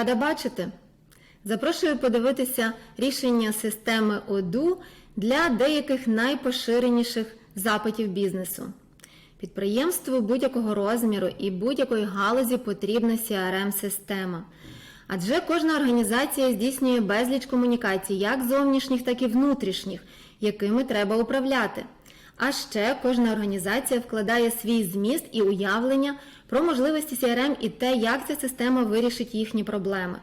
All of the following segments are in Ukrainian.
Рада бачити. Запрошую подивитися рішення системи ОДУ для деяких найпоширеніших запитів бізнесу. Підприємству будь-якого розміру і будь-якої галузі потрібна CRM-система. Адже кожна організація здійснює безліч комунікацій, як зовнішніх, так і внутрішніх, якими треба управляти. А ще кожна організація вкладає свій зміст і уявлення про можливості CRM і те, як ця система вирішить їхні проблеми.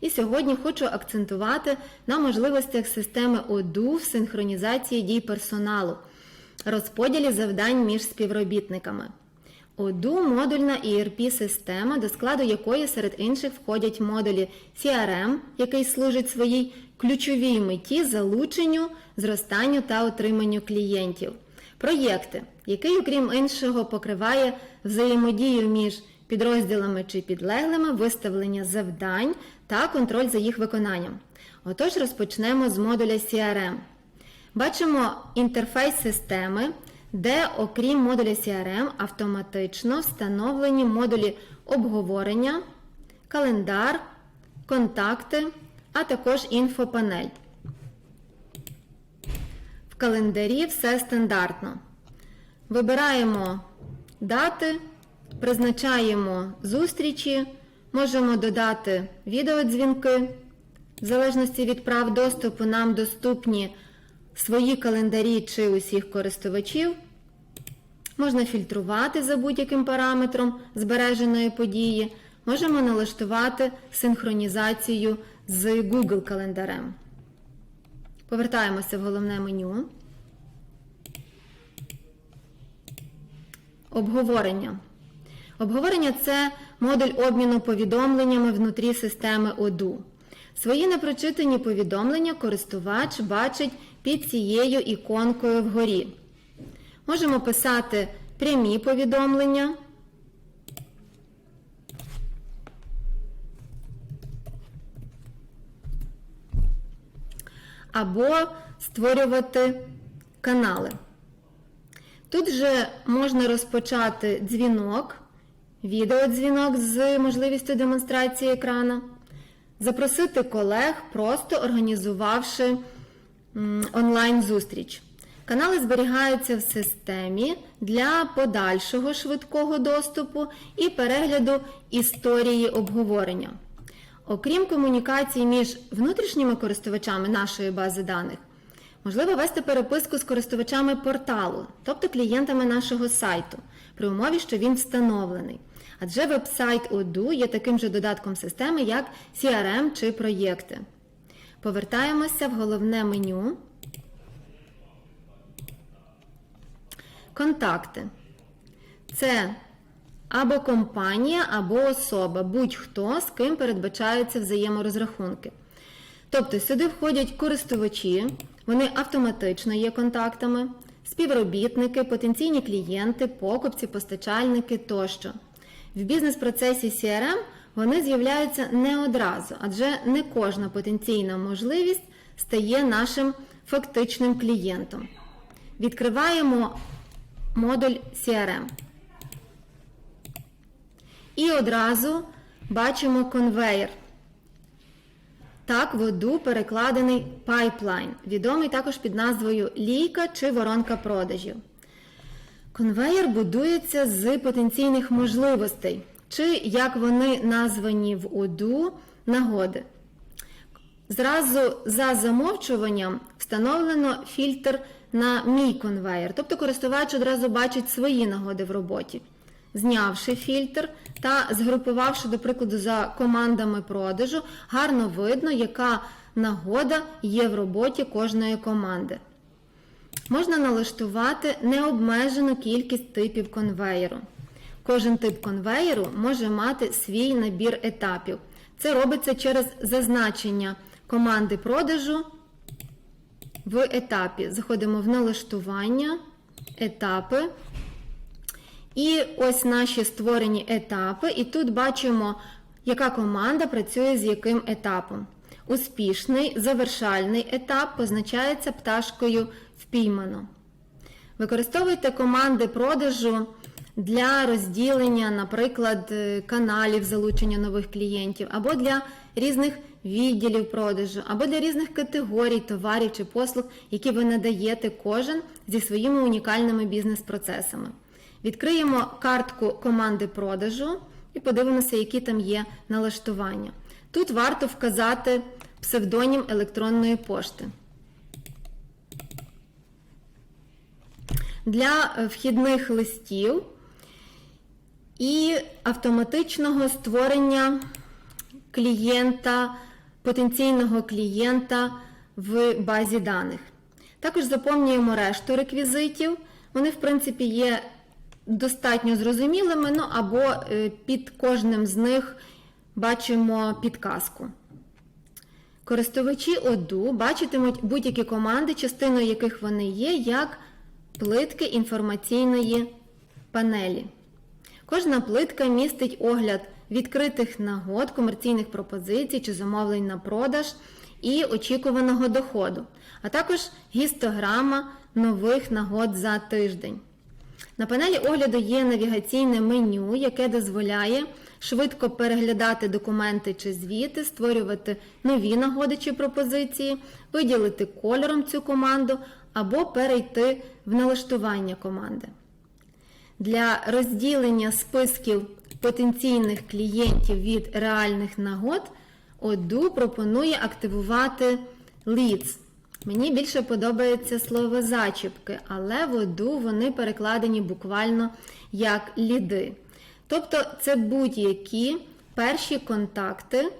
І сьогодні хочу акцентувати на можливостях системи ОДУ в синхронізації дій персоналу, розподілі завдань між співробітниками. ОДУ модульна ERP-система, до складу якої серед інших входять модулі CRM, який служить своїй ключовій меті залученню, зростанню та отриманню клієнтів. Проєкти, який, окрім іншого, покриває взаємодію між підрозділами чи підлеглими, виставлення завдань та контроль за їх виконанням. Отож, розпочнемо з модуля CRM. Бачимо інтерфейс системи, де, окрім модуля CRM, автоматично встановлені модулі обговорення, календар, контакти, а також інфопанель. Календарі все стандартно. Вибираємо дати, призначаємо зустрічі, можемо додати відеодзвінки. В залежності від прав доступу нам доступні свої календарі чи усіх користувачів. Можна фільтрувати за будь-яким параметром збереженої події. Можемо налаштувати синхронізацію з Google календарем. Повертаємося в головне меню. Обговорення. Обговорення це модуль обміну повідомленнями внутрі системи ОДУ. Свої непрочитані повідомлення користувач бачить під цією іконкою вгорі. Можемо писати прямі повідомлення. Або створювати канали. Тут же можна розпочати дзвінок, відеодзвінок з можливістю демонстрації екрана, запросити колег, просто організувавши онлайн-зустріч. Канали зберігаються в системі для подальшого швидкого доступу і перегляду історії обговорення. Окрім комунікації між внутрішніми користувачами нашої бази даних, можливо вести переписку з користувачами порталу, тобто клієнтами нашого сайту, при умові, що він встановлений. Адже веб-сайт ОДУ є таким же додатком системи, як CRM чи проєкти. Повертаємося в головне меню. Контакти. Це або компанія, або особа, будь-хто, з ким передбачаються взаєморозрахунки. Тобто сюди входять користувачі, вони автоматично є контактами, співробітники, потенційні клієнти, покупці, постачальники тощо. В бізнес-процесі CRM вони з'являються не одразу, адже не кожна потенційна можливість стає нашим фактичним клієнтом. Відкриваємо модуль CRM. І одразу бачимо конвейер. Так, в оду перекладений пайплайн, відомий також під назвою лійка чи воронка продажів. Конвейер будується з потенційних можливостей, чи, як вони названі в ОДУ, нагоди. Зразу за замовчуванням встановлено фільтр на мій конвейер, тобто користувач одразу бачить свої нагоди в роботі. Знявши фільтр та згрупувавши, до прикладу, за командами продажу, гарно видно, яка нагода є в роботі кожної команди. Можна налаштувати необмежену кількість типів конвеєру. Кожен тип конвеєру може мати свій набір етапів. Це робиться через зазначення команди продажу в етапі. Заходимо в налаштування, етапи. І ось наші створені етапи. І тут бачимо, яка команда працює з яким етапом. Успішний завершальний етап позначається пташкою впіймано. Використовуйте команди продажу для розділення, наприклад, е, каналів залучення нових клієнтів, або для різних відділів продажу, або для різних категорій товарів чи послуг, які ви надаєте кожен зі своїми унікальними бізнес-процесами. Відкриємо картку команди продажу і подивимося, які там є налаштування. Тут варто вказати псевдонім електронної пошти. Для е, вхідних листів і автоматичного створення клієнта, потенційного клієнта в базі даних. Також заповнюємо решту реквізитів. Вони, в принципі, є достатньо зрозумілими, ну або е, під кожним з них бачимо підказку. Користувачі ОДУ бачитимуть будь-які команди, частиною яких вони є, як плитки інформаційної панелі. Кожна плитка містить огляд відкритих нагод, комерційних пропозицій чи замовлень на продаж і очікуваного доходу, а також гістограма нових нагод за тиждень. На панелі огляду є навігаційне меню, яке дозволяє швидко переглядати документи чи звіти, створювати нові нагоди чи пропозиції, виділити кольором цю команду або перейти в налаштування команди. Для розділення списків потенційних клієнтів від реальних нагод ОДУ пропонує активувати Leads. Мені більше подобається слово зачіпки, але в вони перекладені буквально як ліди. Тобто це будь-які перші контакти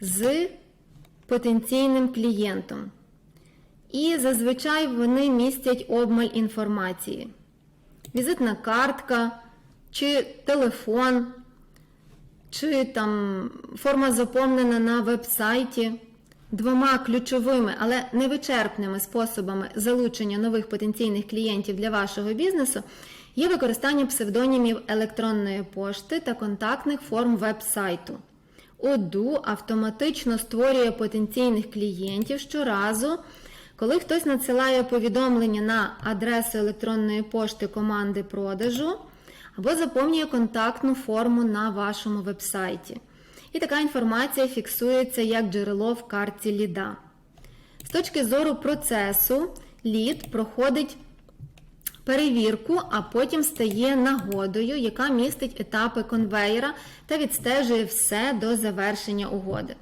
з потенційним клієнтом. І зазвичай вони містять обмаль інформації. Візитна картка, чи телефон, чи там форма заповнена на веб-сайті. Двома ключовими, але невичерпними способами залучення нових потенційних клієнтів для вашого бізнесу є використання псевдонімів електронної пошти та контактних форм веб-сайту. ОДУ автоматично створює потенційних клієнтів щоразу, коли хтось надсилає повідомлення на адресу електронної пошти команди продажу або заповнює контактну форму на вашому веб-сайті. І така інформація фіксується як джерело в картці ліда. З точки зору процесу, лід проходить перевірку, а потім стає нагодою, яка містить етапи конвейера та відстежує все до завершення угоди.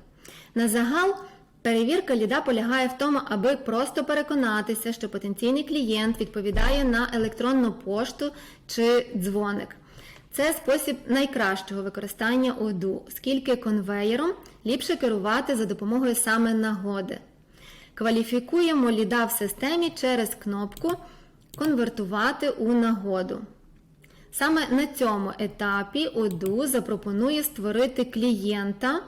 На загал, перевірка ліда полягає в тому, аби просто переконатися, що потенційний клієнт відповідає на електронну пошту чи дзвоник. Це спосіб найкращого використання ОДУ, оскільки конвеєром ліпше керувати за допомогою саме нагоди. Кваліфікуємо ліда в системі через кнопку Конвертувати у нагоду. Саме на цьому етапі ОДУ запропонує створити клієнта,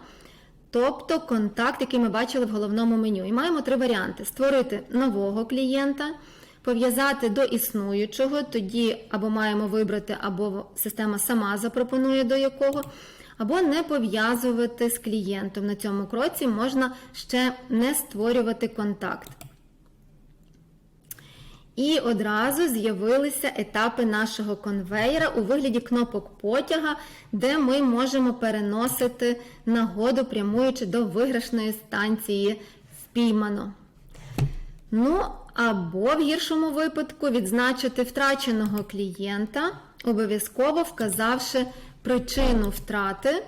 тобто контакт, який ми бачили в головному меню. І маємо три варіанти: створити нового клієнта пов'язати до існуючого, тоді або маємо вибрати, або система сама запропонує до якого, або не пов'язувати з клієнтом. На цьому кроці можна ще не створювати контакт. І одразу з'явилися етапи нашого конвейера у вигляді кнопок потяга, де ми можемо переносити нагоду, прямуючи до виграшної станції спіймано. Ну, або в гіршому випадку відзначити втраченого клієнта, обов'язково вказавши причину втрати,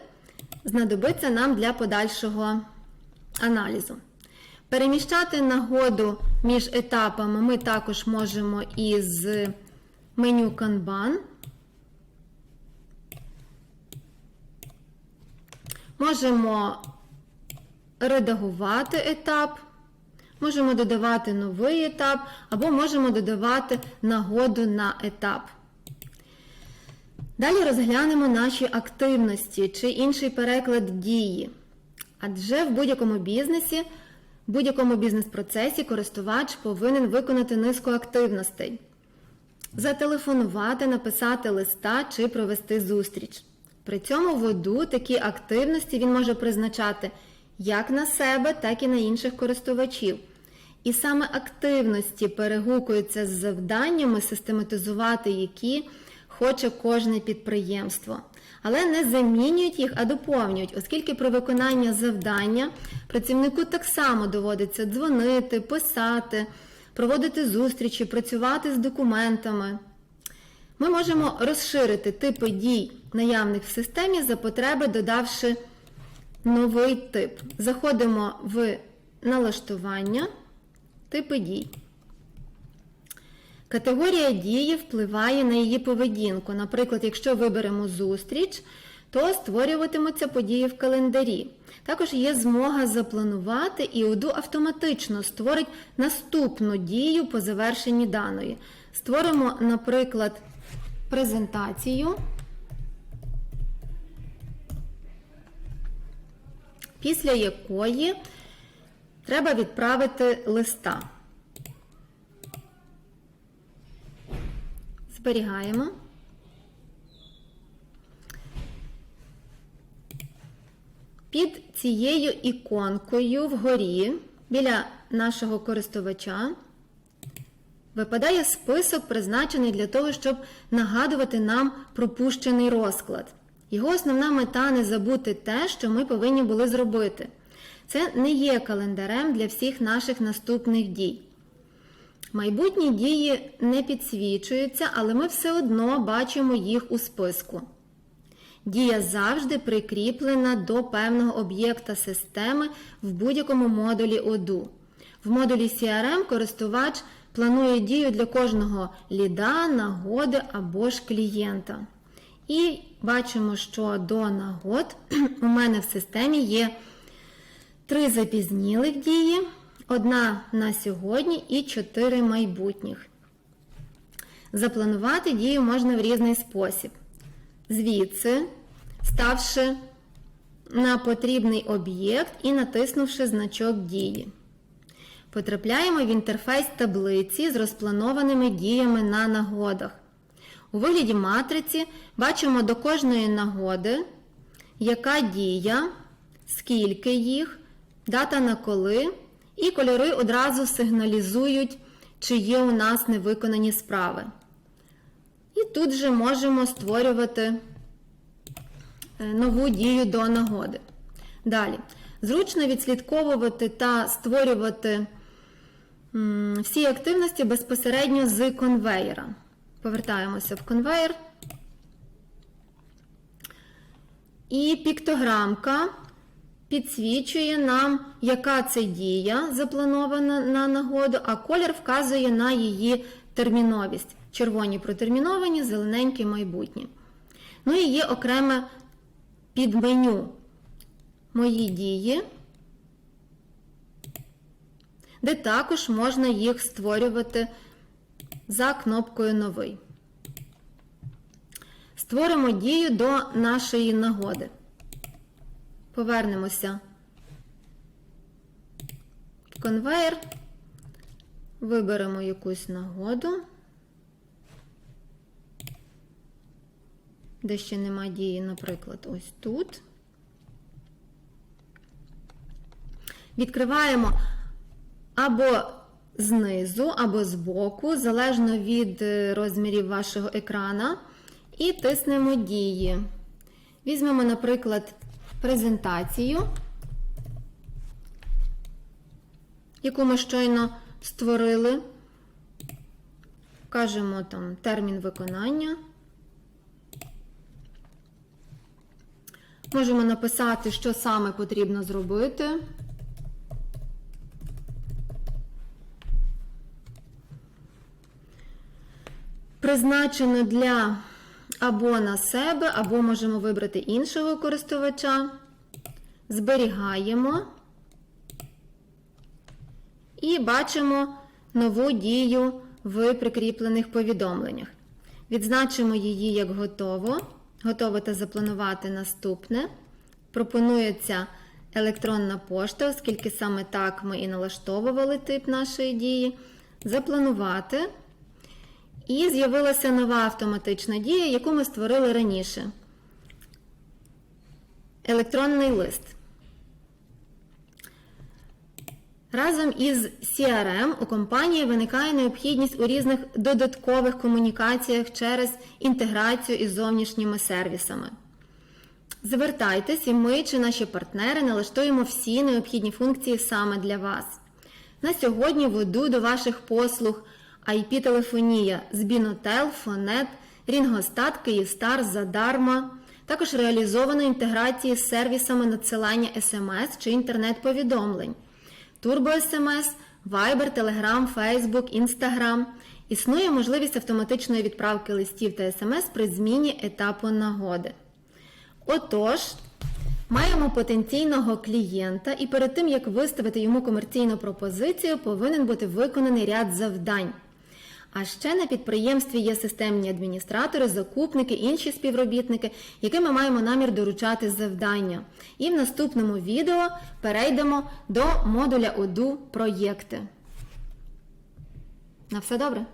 знадобиться нам для подальшого аналізу. Переміщати нагоду між етапами ми також можемо із меню Kanban. Можемо редагувати етап. Можемо додавати новий етап, або можемо додавати нагоду на етап. Далі розглянемо наші активності чи інший переклад дії. Адже в будь-якому бізнесі, в будь-якому бізнес-процесі користувач повинен виконати низку активностей. Зателефонувати, написати листа чи провести зустріч. При цьому в ОДУ такі активності він може призначати як на себе, так і на інших користувачів. І саме активності перегукуються з завданнями, систематизувати які хоче кожне підприємство. Але не замінюють їх, а доповнюють, оскільки при виконанні завдання працівнику так само доводиться дзвонити, писати, проводити зустрічі, працювати з документами. Ми можемо розширити типи дій, наявних в системі, за потреби, додавши новий тип. Заходимо в налаштування, типи дій. Категорія дії впливає на її поведінку. Наприклад, якщо виберемо зустріч, то створюватимуться події в календарі. Також є змога запланувати і УДУ автоматично створить наступну дію по завершенні даної. Створимо, наприклад, презентацію. Після якої треба відправити листа. Зберігаємо. Під цією іконкою вгорі біля нашого користувача випадає список, призначений для того, щоб нагадувати нам пропущений розклад. Його основна мета не забути те, що ми повинні були зробити. Це не є календарем для всіх наших наступних дій. Майбутні дії не підсвічуються, але ми все одно бачимо їх у списку. Дія завжди прикріплена до певного об'єкта системи в будь-якому модулі ОДУ. В модулі CRM користувач планує дію для кожного ліда, нагоди або ж клієнта. І бачимо, що до нагод у мене в системі є три запізнілих дії, одна на сьогодні і чотири майбутніх. Запланувати дію можна в різний спосіб. Звідси, ставши на потрібний об'єкт і натиснувши значок дії. Потрапляємо в інтерфейс таблиці з розпланованими діями на нагодах. У вигляді матриці бачимо до кожної нагоди, яка дія, скільки їх, дата на коли, і кольори одразу сигналізують, чи є у нас невиконані справи. І тут же можемо створювати нову дію до нагоди. Далі. Зручно відслідковувати та створювати всі активності безпосередньо з конвейера. Повертаємося в конвейер. І піктограмка підсвічує нам, яка це дія запланована на нагоду, а колір вказує на її терміновість. Червоні протерміновані, зелененькі майбутні. Ну і є окреме підменю Мої дії, де також можна їх створювати за кнопкою Новий. Створимо дію до нашої нагоди. Повернемося в конвейер, виберемо якусь нагоду, де ще нема дії, наприклад, ось тут. Відкриваємо або знизу, або збоку, залежно від розмірів вашого екрана, і тиснемо дії. Візьмемо, наприклад, презентацію, яку ми щойно створили. Кажемо там термін виконання. Можемо написати, що саме потрібно зробити. Призначено для або на себе, або можемо вибрати іншого користувача. Зберігаємо і бачимо нову дію в прикріплених повідомленнях. Відзначимо її як готово. Готово та запланувати наступне. Пропонується електронна пошта, оскільки саме так ми і налаштовували тип нашої дії. Запланувати. І з'явилася нова автоматична дія, яку ми створили раніше. Електронний лист. Разом із CRM у компанії виникає необхідність у різних додаткових комунікаціях через інтеграцію із зовнішніми сервісами. Звертайтесь, і ми чи наші партнери налаштуємо всі необхідні функції саме для вас. На сьогодні веду до ваших послуг IP-телефонія з Бінотел, Фонет, Рінгостат, Київстар задарма. Також реалізовано інтеграції з сервісами надсилання смс чи інтернет-повідомлень. Турбо СМС, Viber, Telegram, Facebook, Instagram. Існує можливість автоматичної відправки листів та смс при зміні етапу нагоди. Отож, маємо потенційного клієнта, і перед тим, як виставити йому комерційну пропозицію, повинен бути виконаний ряд завдань. А ще на підприємстві є системні адміністратори, закупники, інші співробітники, яким ми маємо намір доручати завдання. І в наступному відео перейдемо до модуля ОДУ проєкти. На все добре!